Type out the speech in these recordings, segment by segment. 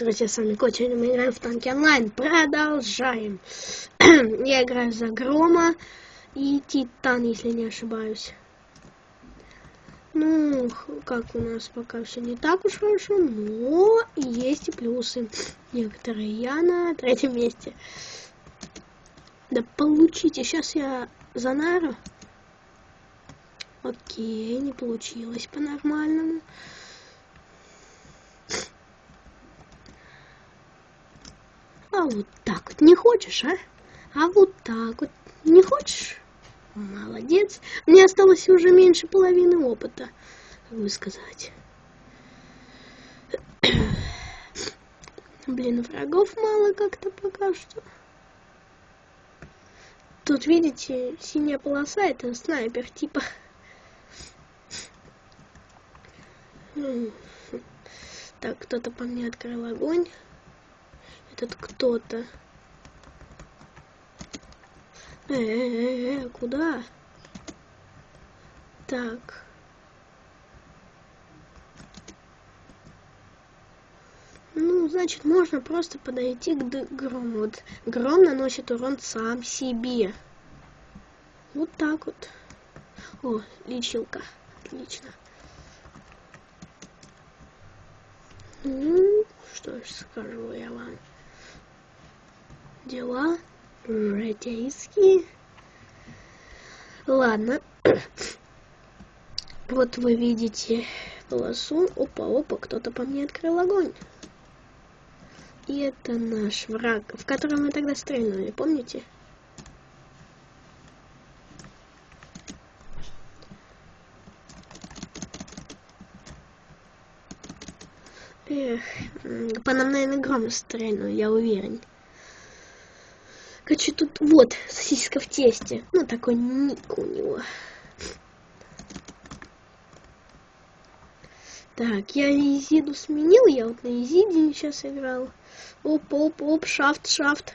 Друзья, с вами Котя, мы играем в танки онлайн. Продолжаем. Я играю за Грома и Титан, если не ошибаюсь. Ну, как у нас пока все не так уж хорошо, но есть и плюсы. Некоторые я на третьем месте. Да получите, сейчас я за Нара. Окей, не получилось по-нормальному. А вот так вот не хочешь, а? А вот так вот не хочешь? Молодец. Мне осталось уже меньше половины опыта, как бы сказать. Блин, врагов мало как-то пока что. Тут, видите, синяя полоса, это снайпер, типа. Так, кто-то по мне открыл огонь этот кто-то. Э, -э, э, куда? Так. Ну, значит, можно просто подойти к грому. Вот гром наносит урон сам себе. Вот так вот. О, лечилка. Отлично. Ну, что ж скажу я вам дела житейские. Ладно. Вот вы видите полосу. Опа, опа, кто-то по мне открыл огонь. И это наш враг, в котором мы тогда стрельнули, помните? Эх, по нам, наверное, гром стрельнул, я уверен. Короче, тут вот сосиска в тесте. Ну, такой ник у него. Так, я Изиду сменил, я вот на Изиде сейчас играл. Оп, оп, оп, шафт, шафт.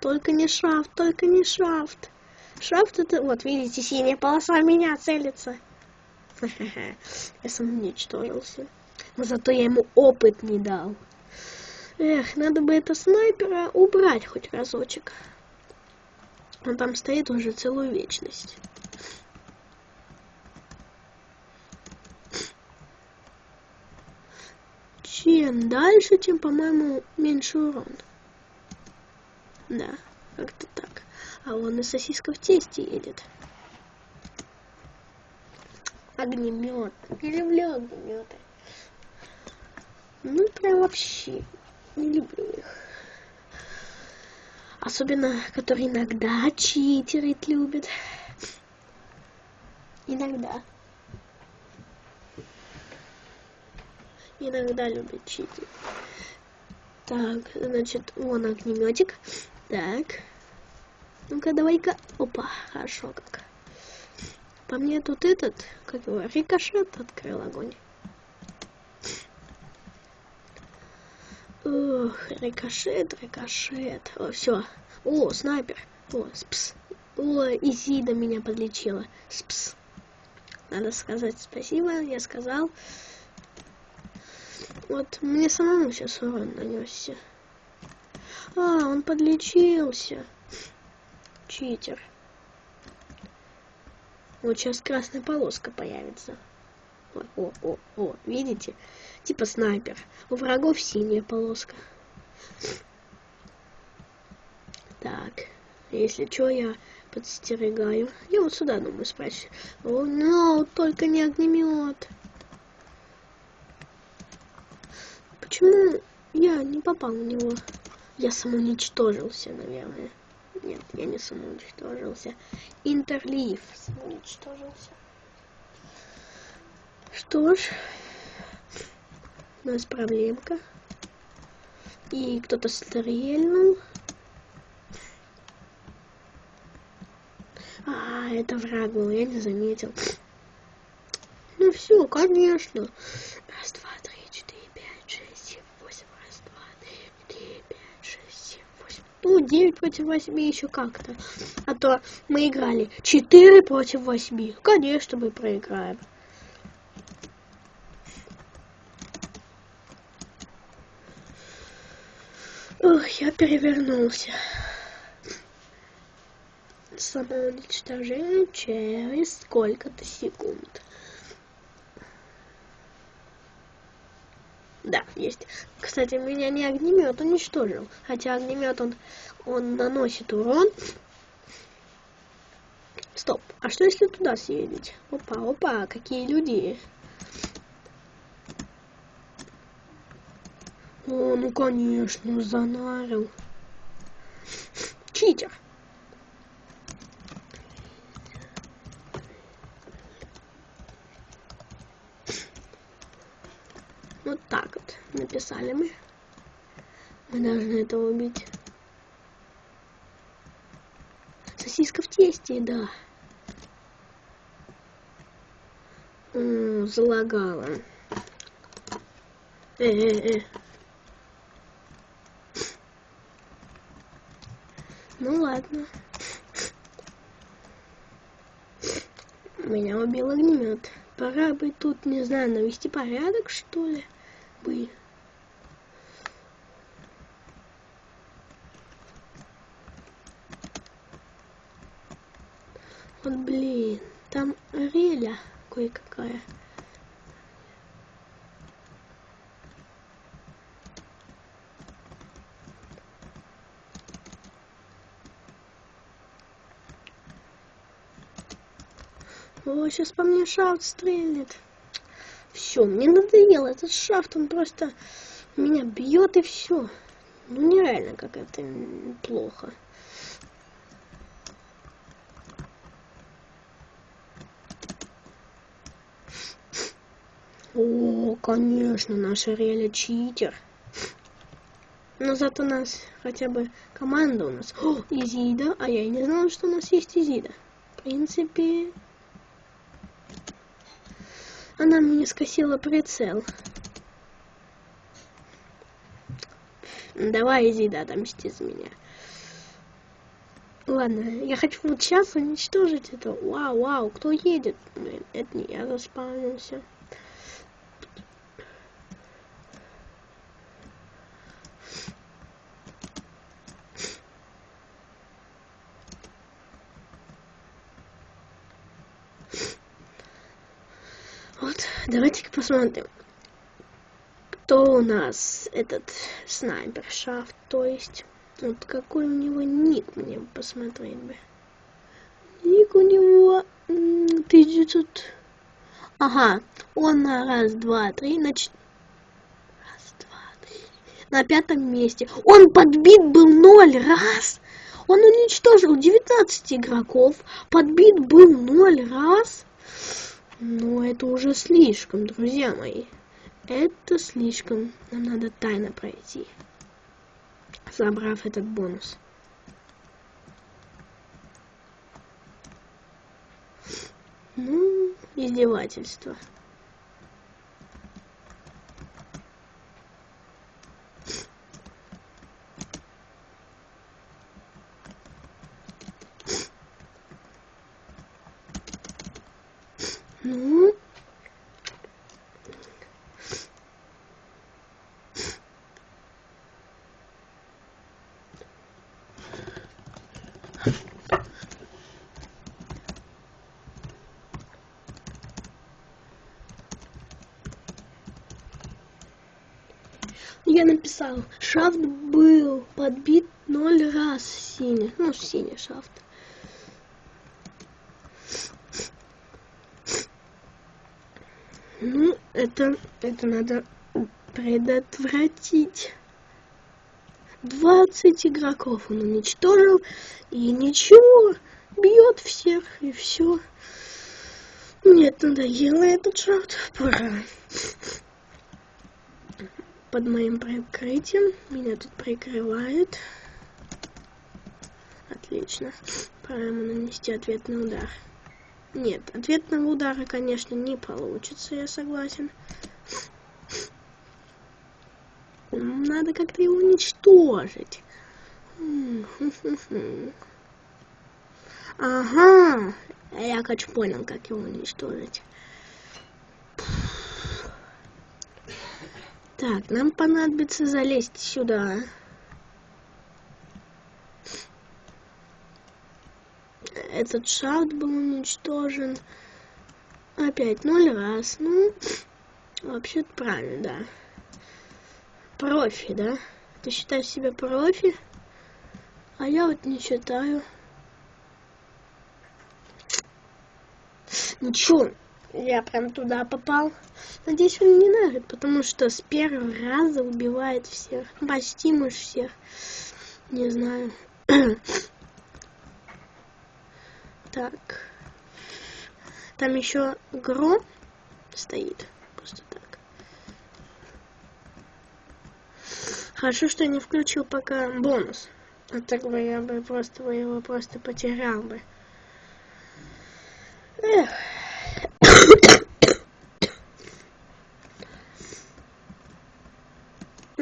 Только не шафт, только не шафт. Шафт это, вот, видите, синяя полоса меня целится. Я сам уничтожился. Но зато я ему опыт не дал. Эх, надо бы это снайпера убрать хоть разочек. Он там стоит уже целую вечность. Чем дальше, тем, по-моему, меньше урон. Да, как-то так. А он и сосиска в тесте едет. Огнемет. Не люблю огнеметы. Ну, прям вообще не люблю их. Особенно, которые иногда читерить любят. Иногда. Иногда любят читерить. Так, значит, вон огнеметик. Так. Ну-ка, давай-ка. Опа, хорошо как. По мне тут этот, как его, рикошет открыл огонь. Ох, рикошет, рикошет. О, все. О, снайпер. О, спс. О, Изида меня подлечила. Спс. Надо сказать спасибо, я сказал. Вот мне самому сейчас урон нанесся. А, он подлечился. Читер. Вот сейчас красная полоска появится. О, о, о, о, видите? Типа снайпер. У врагов синяя полоска. Так, если что, я подстерегаю. Я вот сюда, думаю, спрячусь. О, но, только не огнемет. Почему я не попал на него? Я самоуничтожился, наверное. Нет, я не самоуничтожился. Интерлив самоуничтожился. Что ж, у нас проблемка. И кто-то стрельнул. А, это враг был, я не заметил. Ну все, конечно. Раз, два, три, четыре, пять, шесть, семь, восемь. Раз, два, три, четыре, пять, шесть, семь, восемь. Ну, девять против восьми еще как-то. А то мы играли четыре против восьми. Конечно, мы проиграем. Ох, я перевернулся. Самоуничтожение через сколько-то секунд. Да, есть. Кстати, меня не огнемет уничтожил. Хотя огнемет он, он наносит урон. Стоп. А что если туда съездить? Опа, опа, какие люди. О, ну конечно, занарил. Читер. Вот так вот написали мы. Мы должны этого убить. Сосиска в тесте, да. М -м, залагала. Э-э-э. Ну ладно. Меня убил огнемет. Пора бы тут, не знаю, навести порядок, что ли бы. Вот блин, там реля кое-какая. О, сейчас по мне шаут стрельнет. Все, мне надоело этот шафт, он просто меня бьет и все. Ну нереально как это плохо. О, конечно, наша реля читер. Но зато у нас хотя бы команда у нас. О, Изида, а я и не знала, что у нас есть Изида. В принципе, она мне скосила прицел. Давай, иди, да, отомсти за меня. Ладно, я хочу вот сейчас уничтожить это. Вау, вау, кто едет? Блин, это не я заспавнился. Давайте-ка посмотрим, кто у нас этот снайпер шафт, то есть, вот какой у него ник, мне посмотреть бы. Ник у него 1900... Ага, он на раз, два, три, на. Раз, два, три. На пятом месте. Он подбит был ноль раз. Он уничтожил 19 игроков. Подбит был ноль раз. Но это уже слишком, друзья мои. Это слишком. Нам надо тайно пройти, забрав этот бонус. Ну, издевательство. Ну. Я написал, шафт был подбит ноль раз синий, ну синий шафт. Ну, это, это надо предотвратить. 20 игроков он уничтожил, и ничего, бьет всех, и все. Мне надоело этот шафт, пора. Под моим прикрытием меня тут прикрывают. Отлично. Пора ему нанести ответный удар. Нет, ответного удара, конечно, не получится, я согласен. Надо как-то его уничтожить. Ага, я, короче, понял, как его уничтожить. Так, нам понадобится залезть сюда. Этот шафт был уничтожен. Опять ноль раз. Ну, вообще-то правильно, да. Профи, да? Ты считаешь себя профи? А я вот не считаю. Ну Ничего я прям туда попал. Надеюсь, он не нажит, потому что с первого раза убивает всех. Почти мы всех. Не знаю. так. Там еще гром стоит. Просто так. Хорошо, что я не включил пока бонус. А так бы я бы просто его просто потерял бы. Эх.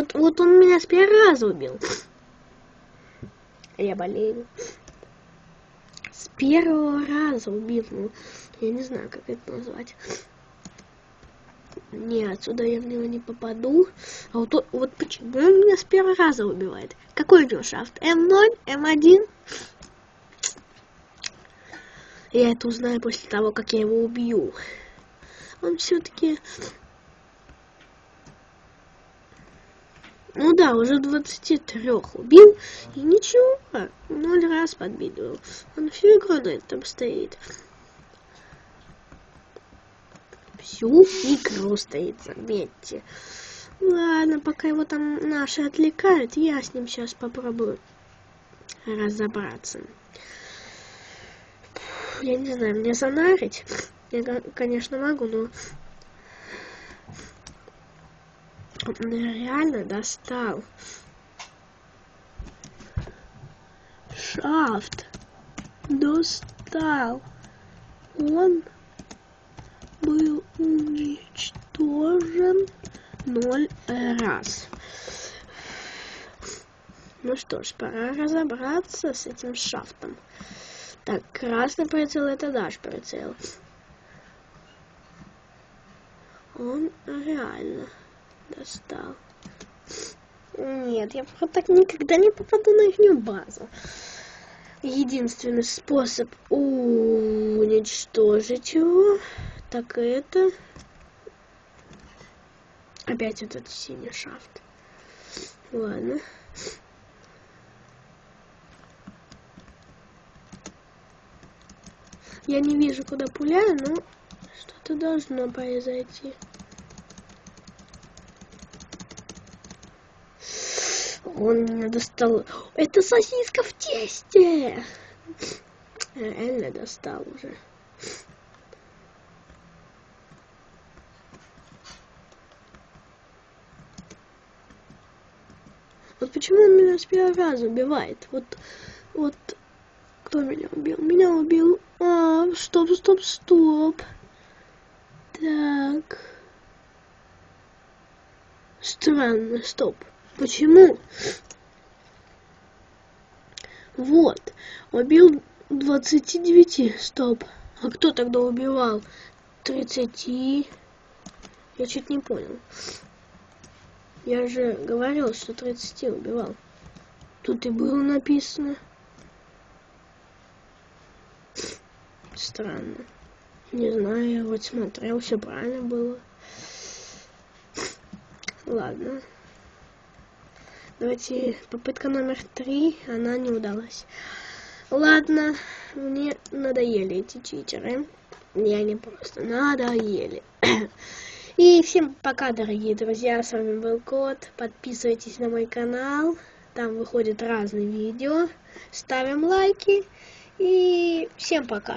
Вот, вот он меня с первого раза убил. Я болею. С первого раза убил. Ну, я не знаю, как это назвать. Не, отсюда я в него не попаду. А вот, вот почему он меня с первого раза убивает? Какой у него шафт? М0? М1? Я это узнаю после того, как я его убью. Он все-таки... Ну да, уже 23 убил. И ничего, ноль раз подбидывал. Он всю игру на этом стоит. Всю игру стоит, заметьте. Ладно, пока его там наши отвлекают, я с ним сейчас попробую разобраться я не знаю, мне занарить, я, конечно, могу, но он реально достал. Шафт достал. Он был уничтожен ноль раз. Ну что ж, пора разобраться с этим шафтом. Так, красный прицел это наш прицел. Он реально достал. Нет, я так никогда не попаду на их базу. Единственный способ уничтожить его, так это опять этот синий шафт. Ладно. Я не вижу, куда пуляю, но что-то должно произойти. Он меня достал. Это сосиска в тесте! Реально достал уже. Вот почему он меня с первого раза убивает? Вот, вот кто меня убил? Меня убил... А, стоп, стоп, стоп. Так. Странно, стоп. Почему? Вот. Убил 29. Стоп. А кто тогда убивал? 30. Я чуть не понял. Я же говорил, что 30 убивал. Тут и было написано. Странно. Не знаю, вот смотрел, все правильно было. Ладно. Давайте, попытка номер три, она не удалась. Ладно, мне надоели эти читеры. Не, они просто надоели. И всем пока, дорогие друзья, с вами был Кот. Подписывайтесь на мой канал, там выходят разные видео. Ставим лайки и всем пока.